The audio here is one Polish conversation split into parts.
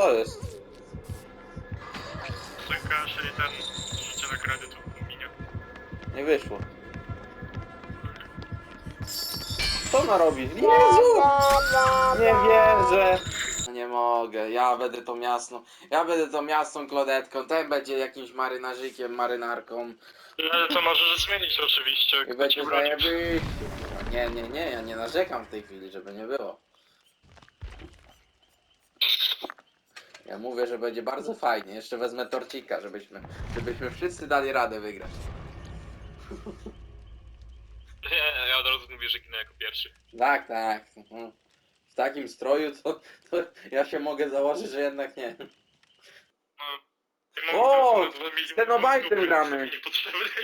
Co jest? Ten cash i ten życie na kredyt minie. Nie wyszło. Co ona robi? Jezu! Nie wierzę. Nie mogę, ja będę tą jasną, ja będę tą jasną klodetką, ten będzie jakimś marynarzykiem, marynarką Ale to możesz zmienić oczywiście. i kto będzie zajebiście. Nie, nie, nie, ja nie narzekam w tej chwili, żeby nie było. Ja mówię, że będzie bardzo fajnie, jeszcze wezmę torcika, żebyśmy, żebyśmy wszyscy dali radę wygrać. Nie, ja od razu mówię, że ginę jako pierwszy. Tak, tak. mhm. W takim stroju to, to ja się mogę założyć, że jednak nie. No. O, z Cenobite'em dupy gramy.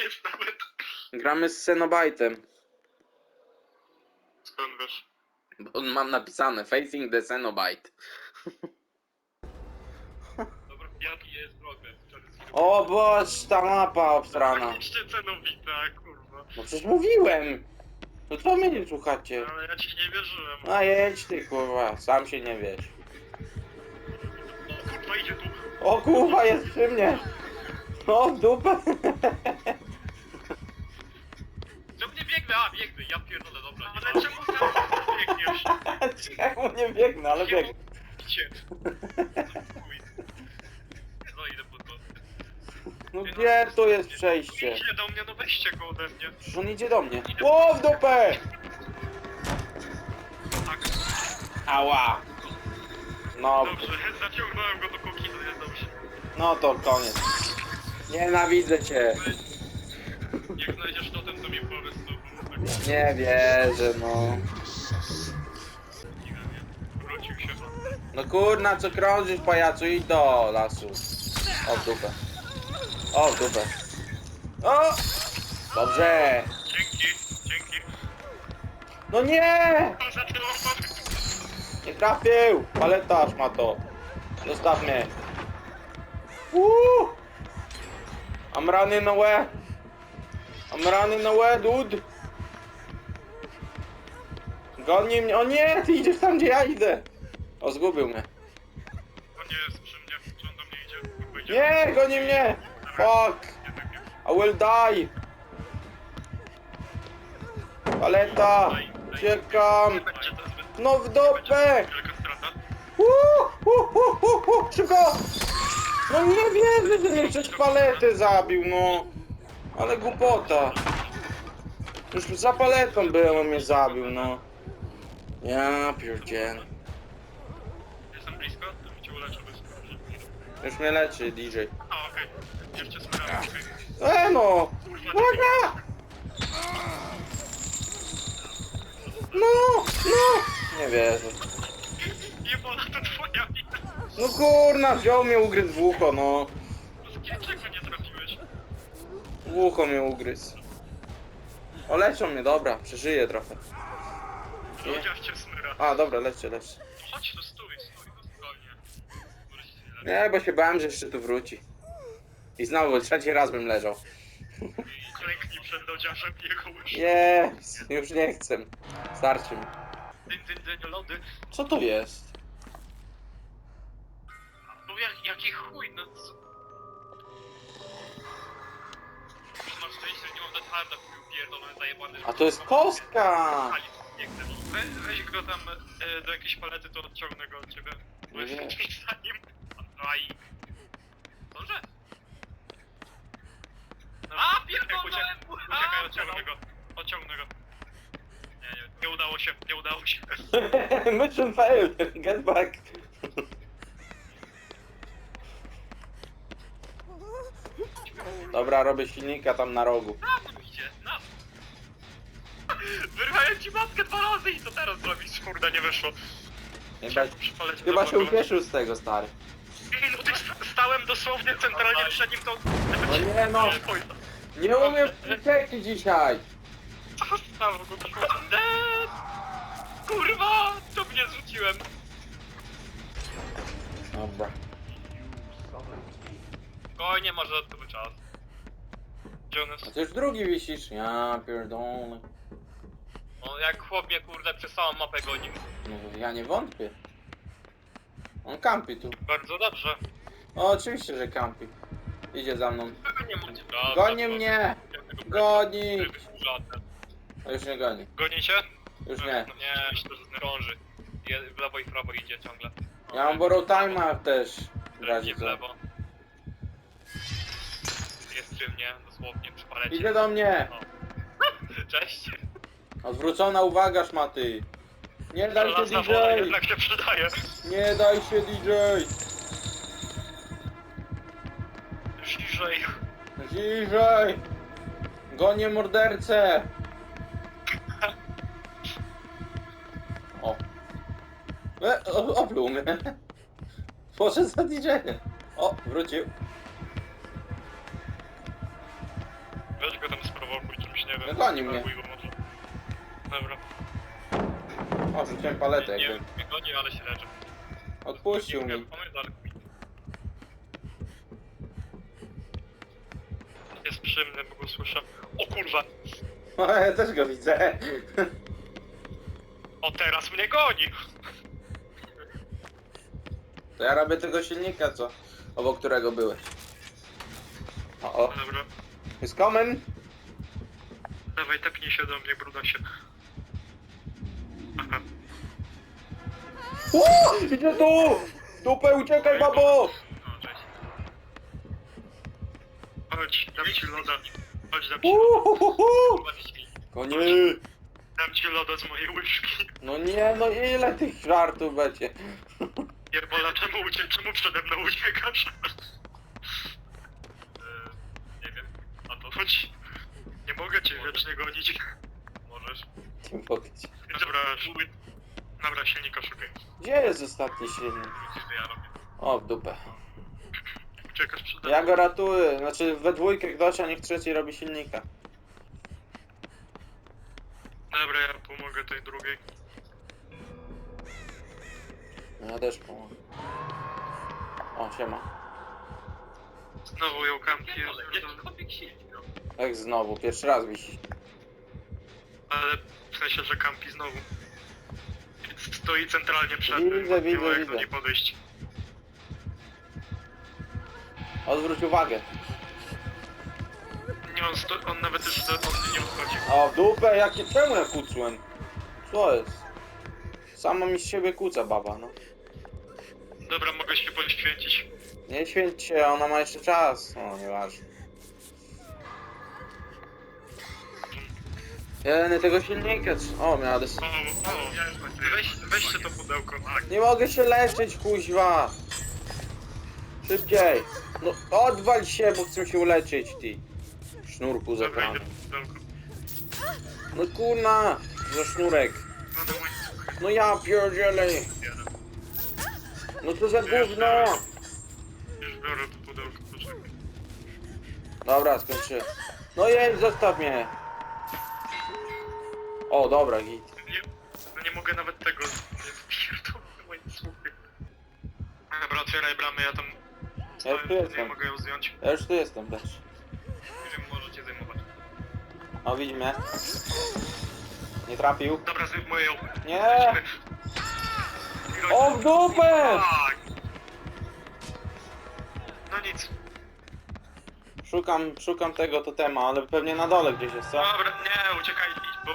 Jest nawet. Gramy z Cenobite'em. Skąd wiesz? Bo mam napisane Facing the Cenobite. Jaki jest progres? O boż, ta mapa obstrana. Jeszcze cenowita, kurwa. No przecież mówiłem. No co mnie nie słuchacie? Ale ja ci nie wierzyłem. A jedź ty kurwa, sam się nie wiesz. O kurwa, idzie tu. O kurwa, jest przy mnie. O dupę. Czemu nie biegnę? A, biegnę, ja pierdolę, dobra. Ale czemu tam biegniesz? Czemu nie biegnę, ale biegnę. Gdzie? No gdzie tu jest przejście? Idzie do mnie, no weźcie go ode mnie. Przecież on idzie do mnie. O w dupę! Tak, Ała! No, dobrze, zaciągnąłem go do koki, to jest dobrze. no to koniec. Nienawidzę cię. Jak znajdziesz totem, to mi powiedz, było tak Nie wierzę, no. nie, nie. Wrócił się. No kurna, co krążysz pajacu, idź do lasu. O w dupę. O dupę. O! Dobrze. Dzięki, dzięki. No nie! To zaczęło Nie trafił! Paletarz ma to. Zostaw mnie. Uuu! I'm running away. I'm running away, dude. Goni mnie. O nie, ty idziesz tam, gdzie ja idę. O, zgubił mnie. To nie jest przy mnie, czy on do mnie idzie? Idzie. Nie, goni mnie. Fuck. I will die. Paleta. Uciekam. No w uh, szybko! No nie wierzę, że przez paletę zabił, no. Ale głupota. Już za paletą byłem, on mnie zabił, no. Ja pierdziel. Jestem blisko, to mi cię uleczę bez Już mnie leczy DJ. A, okej. Okej. E no! Uwaga! No, no! Nie wierzę. Jebola, to twoja wina. No kurna, wziął mnie ugryzł w ucho, no. Dlaczego nie trafiłeś? W ucho mnie ugryzł. O, leczą mnie, dobra, przeżyję trochę. Ludziach cię smyra. A, dobra, leczcie, leczcie. Chodź tu, stój, stój, no spokojnie. Wróć się lepiej. Nie, bo się bałem, że jeszcze tu wróci. I znowu, trzeci raz bym leżał. Klęknij przed lodziarzem i jego. Jest, już nie chcę. Starczy mi. Dyn, dyn, dyn, lody. Co to jest? No jak, jaki chuj, no co? Masz szczęście, że nie mam pierdolony, zajebany. A to jest kostka! Nie chcę. Weź go tam e, do jakiejś palety, to odciągnę go od ciebie. Bo Nie. jestem za nim. Aj. Dobrze? No, A, pierdolę! Uciekaj, odciągnę go. Odciągnę go. Nie, nie, nie udało się, nie udało się. Mission failed, get back. Dobra, robię silnika tam na rogu. Na to idzie, na Wyrwałem ci matkę dwa razy i co teraz zrobisz? Kurde, nie wyszło. Chyba, Przy palecie chyba się boku. ucieszył z tego, stary. Stałem dosłownie centralnie przed nim, to... No nie no, nie umiem uciekli dzisiaj. go to kurde? Kurwa, to mnie zrzuciłem. Dobra. Spokojnie, masz dodatkowy czas. Gdzie on A ty już drugi wisisz? Ja pierdolę. No jak chłop mnie kurde przez całą mapę gonił. No ja nie wątpię. On kampi tu. Bardzo dobrze. O, oczywiście, że kampi. Idzie za mną. Nie macie. Goni mnie! Goni! żadne. O, już nie goni. Gonicie? Już nie. No nie, myślę, że krąży. Je- W lewo i w prawo idzie ciągle. Ja mam borrow time'a też. W razie w co. lewo. Jest przy mnie, dosłownie przy palecie. Idzie do mnie! O. Cześć. Odwrócona uwaga, szmaty. Nie daj się Żelazna woda DJ! jednak się przydaje. Nie daj się DJ! Bliżej. DJ! Gonię mordercę! O. E, o, opluł mnie. Poszedł za DJ. O, wrócił. Weź go tam sprowokuj czymś, nie No wiem. goni mnie. Spróbuj go może. Dobra. O, rzuciłem paletę Nie, jakby. nie goni, ale się leczy. Odpuścił mi. pomysł, ale przyjemny, bo go słyszę. O kurwa! Ja też go widzę. O teraz mnie goni! To ja robię tego silnika, co? Obok którego byłeś. O, o. Dobra. Jest coming. Dawaj, tepnij się do mnie, bruda się. O, idzie tu! Dupę, uciekaj, babo! No, cześć. Chodź, dam ci loda. Chodź, dam ci loda. Uhuhuhu. Konie! Dam ci loda z mojej łyżki. No nie, no ile tych żartów będzie? Jerbola, czemu uciek, czemu przede mną uciekasz? Eee, nie wiem. A to chodź. Nie mogę cię wiecznie gonić. Możesz. Nie mogę ci. Dobra. Dobra, silnika szukaj. Gdzie jest ostatni silnik? Ja robię. O, w dupę. Uciekasz Ja go ratuję, znaczy we dwójkę ktoś, a niech trzeci robi silnika. Dobra, ja pomogę tej drugiej. No Ja też pomogę. O, siema. Znowu ją kampi. Jak znowu, pierwszy raz wisi. Ale w sensie, że kampi znowu. Stoi centralnie przed Widzę, tym, widzę, jak do widzę. niej podejść. Odwróć uwagę. Nie, on, sto, on nawet już do, on nie odchodzi. O, w dupę, jakie, czemu ja kucłem? Co jest? Sama mi z siebie kuca baba, no. Dobra, mogę się poświęcić. Nie święć się, ona ma jeszcze czas. O, nieważne. Jeleny tego silnika. trz- O, miała des... O, o, weź, weźcie to pudełko. Tak. Nie mogę się leczyć, kuźwa! Szybciej! No, odwal się, bo chcę się uleczyć, ty. Sznurku Dobra, idę pudełko. No kurna! Za sznurek. No ja pierdzielę! No to za gówno! Już biorę to pudełko, poczekaj. Dobra, skończy. No jej, zostaw mnie! O, dobra, git. Nie, no nie mogę nawet tego. Nie pierdolę łańcuchy. Dobra, otwieraj bramę, ja tam... Ja już tu nie jestem. mogę ją zdjąć. Ja już tu jestem też. Nie wiem, możecie zajmować. O, widzi mnie. Nie trafił. Dobra, zdejmuję ją. Nie! O, w dupę! Tak. No nic. Szukam, szukam tego totema, ale pewnie na dole gdzieś jest, co? Dobra, nie, uciekaj, idź, bo...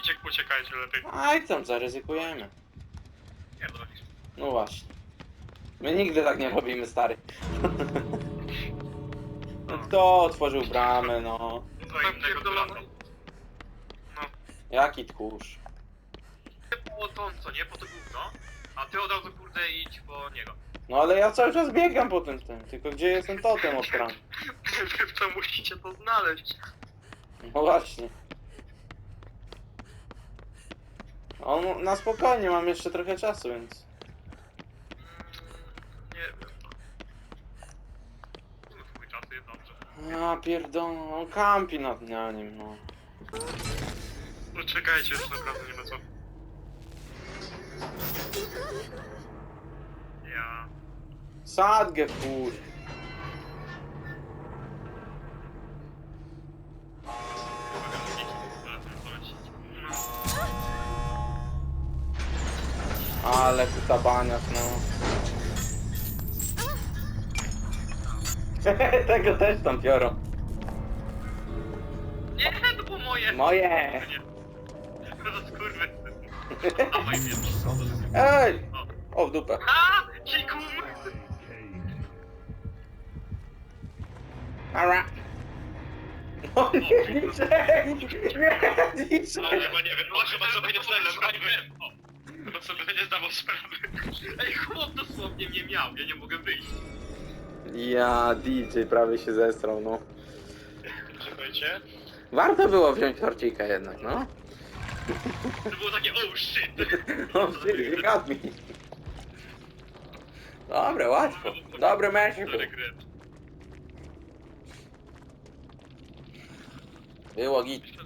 Idzie, uciekajcie lepiej. Aj, tam zaryzykujemy. Nie, dolisz. No właśnie. My nigdy tak nie robimy, stary. No kto otworzył bramę, no? Co innego to lato. No. Jaki tchórz? Po to, co nie, po to gówno. A ty od razu kurde idź po niego. No ale ja cały czas biegam po tym tym, tylko gdzie jest ten totem od stron? Wy to musicie to znaleźć. No właśnie. On na spokojnie, mam jeszcze trochę czasu, więc... Nie wiem. No swój czas jest dobrze. Ja pierdolę, on kampi nad na nim, no. No czekajcie, już naprawdę nie ma co. Ja... Sadgę wkurz. Ale kutabaniak, no. Tego też tam biorą. Nie, to było moje. Moje! No skurwy. Dawaj mnie. Ej! O, w dupę. A! Ciku! Ara! O nie, Liczek! Nie! No chyba nie wiem, no chyba sobie nie zdawał sprawy. O, Chyba sobie nie zdawał sprawy. Ej, chłop dosłownie mnie miał, ja nie mogę wyjść. Ja, DJ prawie się zestrał, no. Czekajcie. Warto było wziąć torcika jednak, no. To było takie, oh shit. No, ty, got me. Dobra, łatwo. Dobry mecz. Regret. Było git.